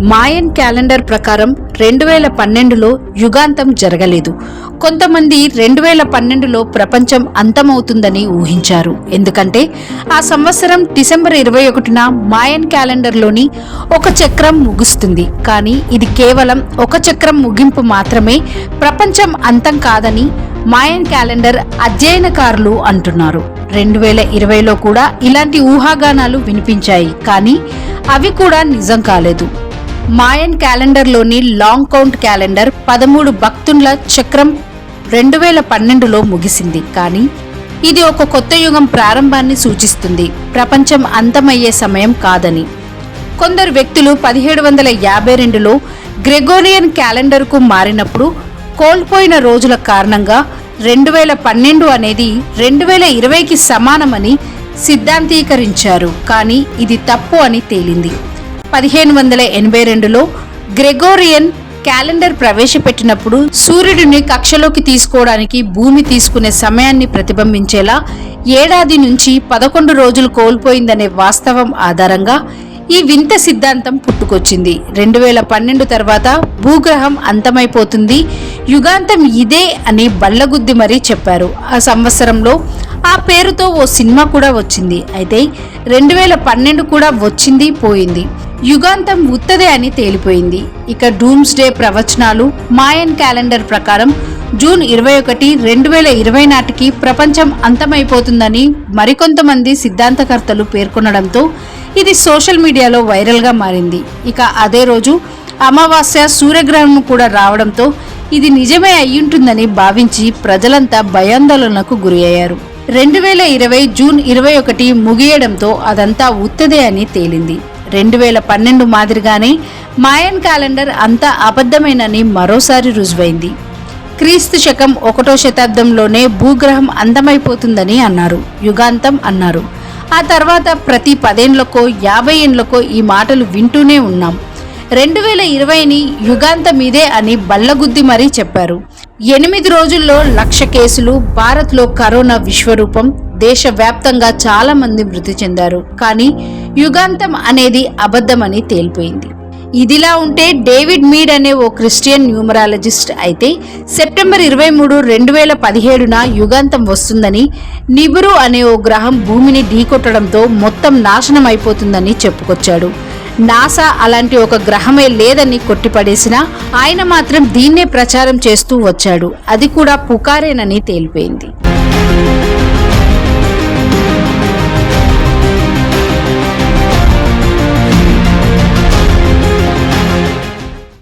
మాయన్ calendar ప్రకారం రెండు వేల పన్నెండులో యుగాంతం జరగలేదు. కొంతమంది రెండు వేల పన్నెండులో ప్రపంచం అంతమవుతుందని ఊహించారు. ఎందుకంటే ఆ సంవత్సరం డిసెంబర్ ఇరవై ఒకటిన మాయన్ క్యాలెండర్లోని ఒక చక్రం ముగుస్తుంది. కానీ ఇది కేవలం ఒక చక్రం ముగింపు మాత్రమే ప్రపంచం అంతం కాదని మాయన్ క్యాలెండర్ అధ్యయనకారులు అంటున్నారు. రెండు వేల ఇరవైలో కూడా ఇలాంటి ఊహాగానాలు వినిపించాయి. కానీ అవి కూడా నిజం కాలేదు. మాయన్ క్యాలెండర్లోని లాంగ్ కౌంట్ క్యాలెండర్ పదమూడు భక్తుల చక్రం రెండు వేల పన్నెండులో ముగిసింది. కానీ ఇది ఒక కొత్త యుగం ప్రారంభాన్ని సూచిస్తుంది. ప్రపంచం అంతమయ్యే సమయం కాదని. కొందరు వ్యక్తులు పదిహేడు వందల యాభై రెండులో గ్రెగోరియన్ క్యాలెండర్కు మారినప్పుడు కోల్పోయిన రోజుల కారణంగా రెండు వేల పన్నెండు అనేది రెండు వేల ఇరవైకి సమానమని సిద్ధాంతీకరించారు. కానీ ఇది తప్పు అని తేలింది. పదిహేను వందల ఎనభై రెండులో గ్రెగోరియన్ క్యాలెండర్ ప్రవేశపెట్టినప్పుడు సూర్యుడిని కక్షలోకి తీసుకోవడానికి భూమి తీసుకునే సమయాన్ని ప్రతిబింబించేలా ఏడాది నుంచి పదకొండు రోజులు కోల్పోయిందనే వాస్తవం ఆధారంగా ఈ వింత సిద్ధాంతం పుట్టుకొచ్చింది. రెండు వేల పన్నెండు తర్వాత భూగ్రహం అంతమైపోతుంది. యుగాంతం ఇదే అని బల్లగుద్ది మరీ చెప్పారు. ఆ సంవత్సరంలో ఆ పేరుతో ఓ సినిమా కూడా వచ్చింది. అయితే రెండు వేల పన్నెండు కూడా వచ్చింది పోయింది. యుగాంతం ఉత్తదే అని తేలిపోయింది. ఇక డూమ్స్ డే ప్రవచనాలు మాయన్ క్యాలెండర్ ప్రకారం జూన్ ఇరవై ఒకటి రెండు వేల ఇరవై నాటికి ప్రపంచం అంతమైపోతుందని మరికొంతమంది సిద్ధాంతకర్తలు పేర్కొనడంతో ఇది సోషల్ మీడియాలో వైరల్గా మారింది. ఇక అదే రోజు అమావాస్య సూర్యగ్రహణం కూడా రావడంతో ఇది నిజమే అయ్యుంటుందని భావించి ప్రజలంతా భయాందోళనకు గురి అయ్యారు రెండు వేల ఇరవై జూన్ ఇరవై ఒకటి ముగియడంతో అదంతా ఉత్తదే అని తేలింది. రెండు వేల పన్నెండు మాదిరిగానే మాయన్ క్యాలెండర్ అంతా అబద్ధమేనని మరోసారి రుజువైంది. క్రీస్తు శకం ఒకటో శతాబ్దంలోనే భూగ్రహం అందమైపోతుందని అన్నారు. యుగాంతం అన్నారు. ఆ తర్వాత ప్రతి పదేండ్లకో యాభై ఏండ్లకో ఈ మాటలు వింటూనే ఉన్నాం. రెండు వేల ఇరవైని యుగాంతం ఇదే అని బల్లగుద్ది మరీ చెప్పారు. ఎనిమిది రోజుల్లో లక్ష కేసులు భారత్లో కరోనా విశ్వరూపం దేశవ్యాప్తంగా చాలామంది మృతి చెందారు. కానీ యుగాంతం అనేది అబద్ధమని తేలిపోయింది. ఇదిలా ఉంటే డేవిడ్ మీడ్ అనే ఓ క్రిస్టియన్ న్యూమరాలజిస్ట్ అయితే సెప్టెంబర్ ఇరవై మూడు రెండు వేల పదిహేడున యుగాంతం వస్తుందని నిబురు అనే ఓ గ్రహం భూమిని ఢీకొట్టడంతో మొత్తం నాశనం అయిపోతుందని చెప్పుకొచ్చాడు. నాసా అలాంటి ఒక గ్రహమే లేదని కొట్టిపడేసినా ఆయన మాత్రం దీన్నే ప్రచారం చేస్తూ వచ్చాడు. అది కూడా పుకారేనని తేలిపోయింది.